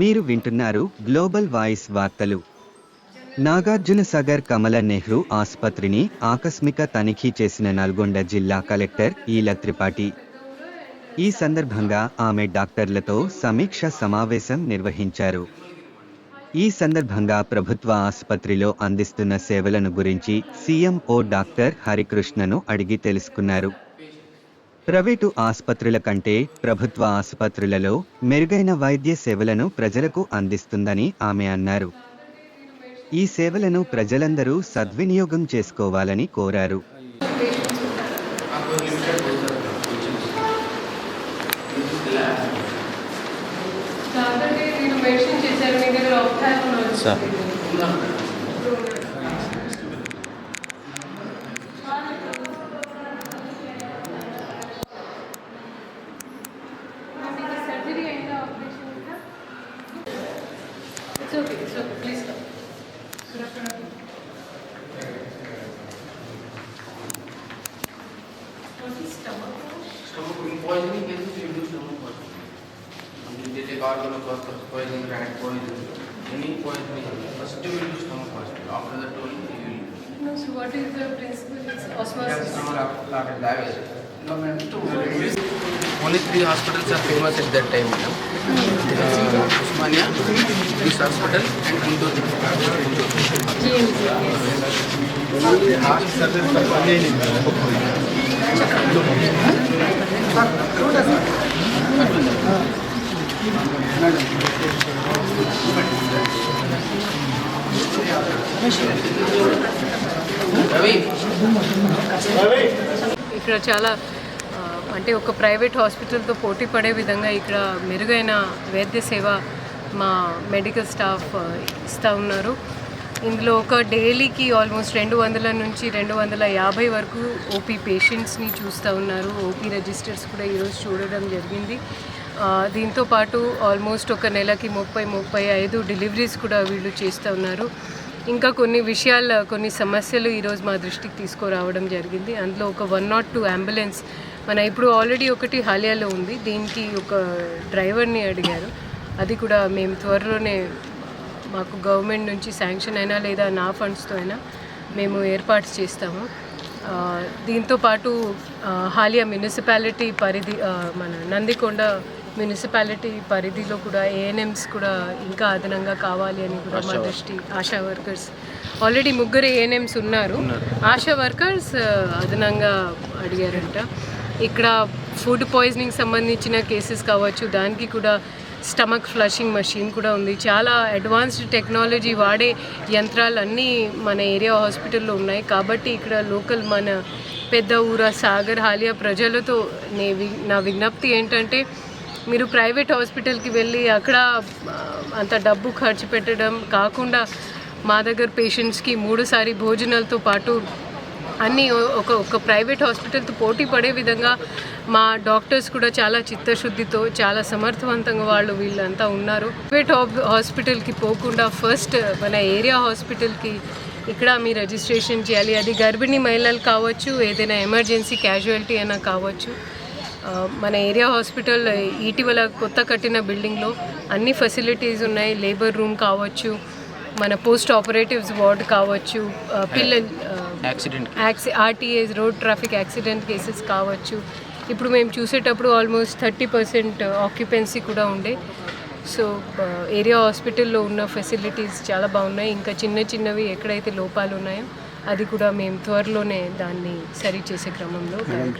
మీరు వింటున్నారు global voice వార్తలు. నాగార్జున సాగర్ కమల నెహ్రూ ఆసుపత్రిని ఆకస్మిక తనిఖీ చేసిన నల్గొండ జిల్లా కలెక్టర్ ఈల త్రిపాఠి. ఈ సందర్భంగా ఆమె డాక్టర్లతో సమీక్ష సమావేశం నిర్వహించారు. ఈ సందర్భంగా ప్రభుత్వ ఆసుపత్రిలో అందిస్తున్న సేవలను గురించి సీఎంఓ ఓ డాక్టర్ హరికృష్ణను అడిగి తెలుసుకున్నారు. ప్రైవేటు ఆసుపత్రుల కంటే ప్రభుత్వ ఆసుపత్రులలో మెరుగైన వైద్య సేవలను ప్రజలకు అందిస్తుందని ఆమె అన్నారు. ఈ సేవలను ప్రజలందరూ సద్వినియోగం చేసుకోవాలని కోరారు. Saturday It's okay, it's okay, please come. Good afternoon. Was stomach wash? Stomach poisoning cases reduce stomach poisoning. I mean, they take poison, rat poison, any poisoning. First you will do stomach poisoning. After the only you will. No, so what is the principle? It's osmosis. Only three hospitals are famous at that time. Uh, Usmania, this hospital, and Indore. GMC, yes. Ravi, ఇక్కడ చాలా ఆ, అంటే ఒక private హాస్పిటల్తో పోటీ పడే విధంగా ఇక్కడ మెరుగైన వైద్య సేవ మా మెడికల్ స్టాఫ్ ఇస్తూ ఉన్నారు. ఇందులో ఒక డైలీకి ఆల్మోస్ట్ రెండు వందల నుంచి రెండు వందల యాభై వరకు ఓపీ పేషెంట్స్ని చూస్తూ ఉన్నారు. ఓపీ రిజిస్టర్స్ కూడా ఈరోజు చూడడం జరిగింది. దీంతోపాటు దీంతో పాటు ఆల్మోస్ట్ ఒక నెలకి ముప్పై ముప్పై ఐదు డెలివరీస్ కూడా వీళ్ళు చేస్తూ ఉన్నారు. ఇంకా కొన్ని విషయాలు కొన్ని సమస్యలు ఈరోజు మా దృష్టికి తీసుకురావడం జరిగింది. అందులో ఒక వన్ నాట్ టూ అంబులెన్స్ మన ఇప్పుడు ఆల్రెడీ ఒకటి హాలియాలో ఉంది. దీనికి ఒక డ్రైవర్ని అడిగారు. అది కూడా మేము త్వరలోనే మాకు గవర్నమెంట్ నుంచి శాంక్షన్ అయినా లేదా నా ఫండ్స్తో అయినా మేము ఏర్పాటు చేస్తాము. దీంతో పాటు హాలియా మున్సిపాలిటీ పరిధి మన నందికొండ మున్సిపాలిటీ పరిధిలో కూడా ఏఎన్ఎంస్ కూడా ఇంకా అదనంగా కావాలి అని కూడా మా దృష్టి ఆశా వర్కర్స్. ఆల్రెడీ ముగ్గురు ఏఎన్ఎంస్ ఉన్నారు. ఆశా వర్కర్స్ అదనంగా అడిగారంట. ఇక్కడ ఫుడ్ పాయిజనింగ్ సంబంధించిన కేసెస్ కావచ్చు దానికి కూడా స్టమక్ ఫ్లషింగ్ మషిన్ కూడా ఉంది. చాలా అడ్వాన్స్డ్ టెక్నాలజీ వాడే యంత్రాలు అన్నీ మన ఏరియా హాస్పిటల్లో ఉన్నాయి. కాబట్టి ఇక్కడ లోకల్ మన పెద్ద ఊర సాగర్ హాలియా ప్రజలతో నే వి- నా విజ్ఞప్తి ఏంటంటే మీరు ప్రైవేట్ హాస్పిటల్కి వెళ్ళి అక్కడ అంత డబ్బు ఖర్చు పెట్టడం కాకుండా మా దగ్గర పేషెంట్స్కి మూడుసారి భోజనాలతో పాటు అన్నీ ఒక ఒక ప్రైవేట్ హాస్పిటల్తో పోటీ పడే విధంగా మా డాక్టర్స్ కూడా చాలా చిత్తశుద్ధితో చాలా సమర్థవంతంగా వాళ్ళు వీళ్ళంతా ఉన్నారు. ప్రైవేట్ హాస్పిటల్కి పోకుండా ఫస్ట్ మన ఏరియా హాస్పిటల్కి ఇక్కడ మీ రిజిస్ట్రేషన్ చేయాలి. అది గర్భిణీ మహిళలు కావచ్చు ఏదైనా ఎమర్జెన్సీ క్యాజువాలిటీ అయినా కావచ్చు. మన ఏరియా హాస్పిటల్ ఇటీవల కొత్త కట్టిన బిల్డింగ్లో అన్ని ఫెసిలిటీస్ ఉన్నాయి. లేబర్ రూమ్ కావచ్చు మన పోస్ట్ ఆపరేటివ్స్ వార్డ్ కావచ్చు పిల్లలు accident. యాక్సి RTAs road traffic accident cases కావచ్చు. ఇప్పుడు మేము చూసేటప్పుడు ఆల్మోస్ట్ థర్టీ పర్సెంట్ ఆక్యుపెన్సీ కూడా ఉండే. సో ఏరియా హాస్పిటల్లో ఉన్న ఫెసిలిటీస్ చాలా బాగున్నాయి. ఇంకా చిన్న చిన్నవి ఎక్కడైతే లోపాలు ఉన్నాయో అది కూడా మేము త్వరలోనే దాన్ని సరి చేసే క్రమంలో కార్యక్రమం